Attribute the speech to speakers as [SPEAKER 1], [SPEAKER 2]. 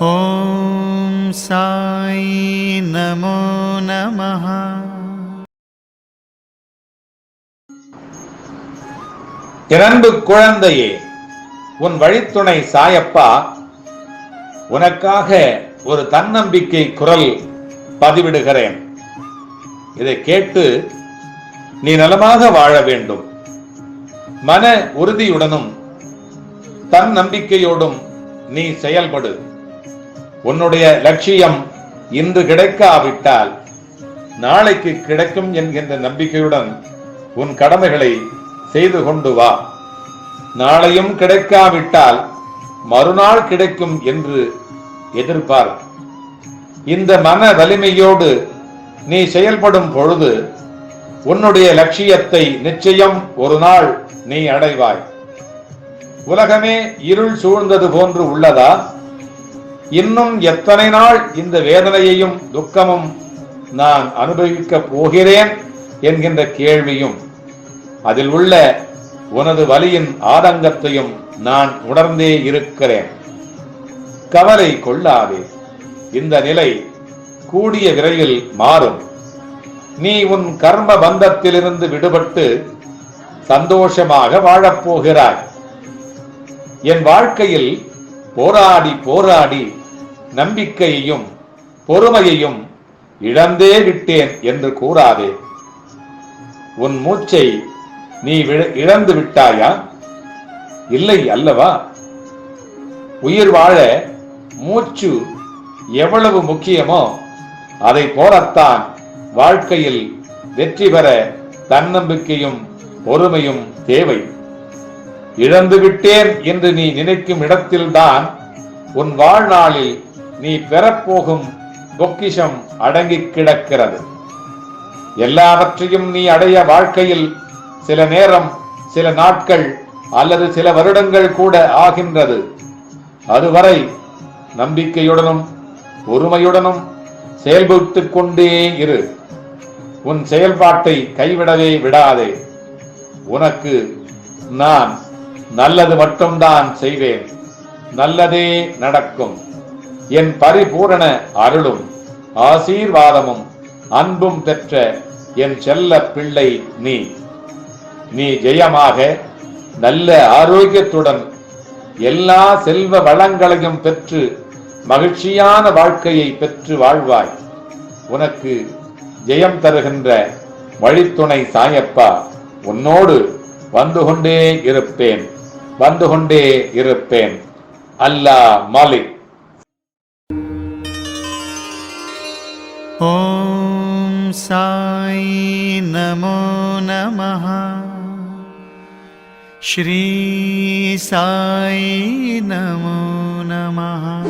[SPEAKER 1] ஓம் சாயி நமோ நமஹா.
[SPEAKER 2] இரண்டு குழந்தையே உன் வழித்துணை சாயப்பா. உனக்காக ஒரு தன்னம்பிக்கை குரல் பதிவிடுகிறேன். இதை கேட்டு நீ நலமாக வாழ வேண்டும். மன உறுதியுடனும் தன்னம்பிக்கையோடும் நீ செயல்படு. உன்னுடைய லட்சியம் இன்று கிடைக்காவிட்டால் நாளைக்கு கிடைக்கும் என்கின்ற நம்பிக்கையுடன் உன் கடமைகளை செய்து கொண்டு வா. நாளையும் கிடைக்காவிட்டால் மறுநாள் கிடைக்கும் என்று எதிர்பார். இந்த மன வலிமையோடு நீ செயல்படும் பொழுது உன்னுடைய லட்சியத்தை நிச்சயம் ஒரு நாள் நீ அடைவாய். உலகமே இருள் சூழ்ந்தது போன்று உள்ளதா? இன்னும் எத்தனை நாள் இந்த வேதனையையும் துக்கமும் நான் அனுபவிக்கப் போகிறேன் என்கின்ற கேள்வியும் அதில் உள்ள உனது வலியின் ஆதங்கத்தையும் நான் உணர்ந்தே இருக்கிறேன். கவலை கொள்ளாதே. இந்த நிலை கூடிய விரைவில் மாறும். நீ உன் கர்ம பந்தத்திலிருந்து விடுபட்டு சந்தோஷமாக வாழப்போகிறாய் என் வாழ்க்கையில் போராடி போராடி நம்பிக்கையையும் பொறுமையையும் இழந்தே விட்டேன் என்று கூறாதே. உன் மூச்சை நீ விழ- இழந்து விட்டாயா? இல்லை அல்லவா? உயிர் வாழ மூச்சு எவ்வளவு முக்கியமோ அதை போலத்தான் வாழ்க்கையில் வெற்றி பெற தன்னம்பிக்கையும் பொறுமையும் தேவை. இழந்து விட்டேன் என்று நீ நினைக்கும் இடத்தில்தான் உன் வாழ்நாளில் நீ பெறப்போகும் பொக்கிஷம் அடங்கிக் கிடக்கிறது. எல்லாவற்றையும் நீ அடைய வாழ்க்கையில் சில நேரம் சில நாட்கள் அல்லது சில வருடங்கள் கூட ஆகின்றது. அதுவரை நம்பிக்கையுடனும் பொறுமையுடனும் செயல்பட்டு கொண்டே இரு. உன் செயல்பாட்டை கைவிடவே விடாதே. உனக்கு நான் நல்லது மட்டும்தான் செய்வேன். நல்லதே நடக்கும். என் பரிபூரண அருளும் ஆசீர்வாதமும் அன்பும் பெற்ற என் செல்ல பிள்ளை நீ. நீ ஜெயமாக நல்ல ஆரோக்கியத்துடன் எல்லா செல்வ வளங்களையும் பெற்று மகிழ்ச்சியான வாழ்க்கையை பெற்று வாழ்வாய். உனக்கு ஜெயம் தருகின்ற வழித்துணை சாயப்பா உன்னோடு வந்து கொண்டே இருப்பேன் வந்து கொண்டே இருப்பேன். அல்லா மாலிக்.
[SPEAKER 1] ॐ साई नमो नमः। श्री साई नमो नमः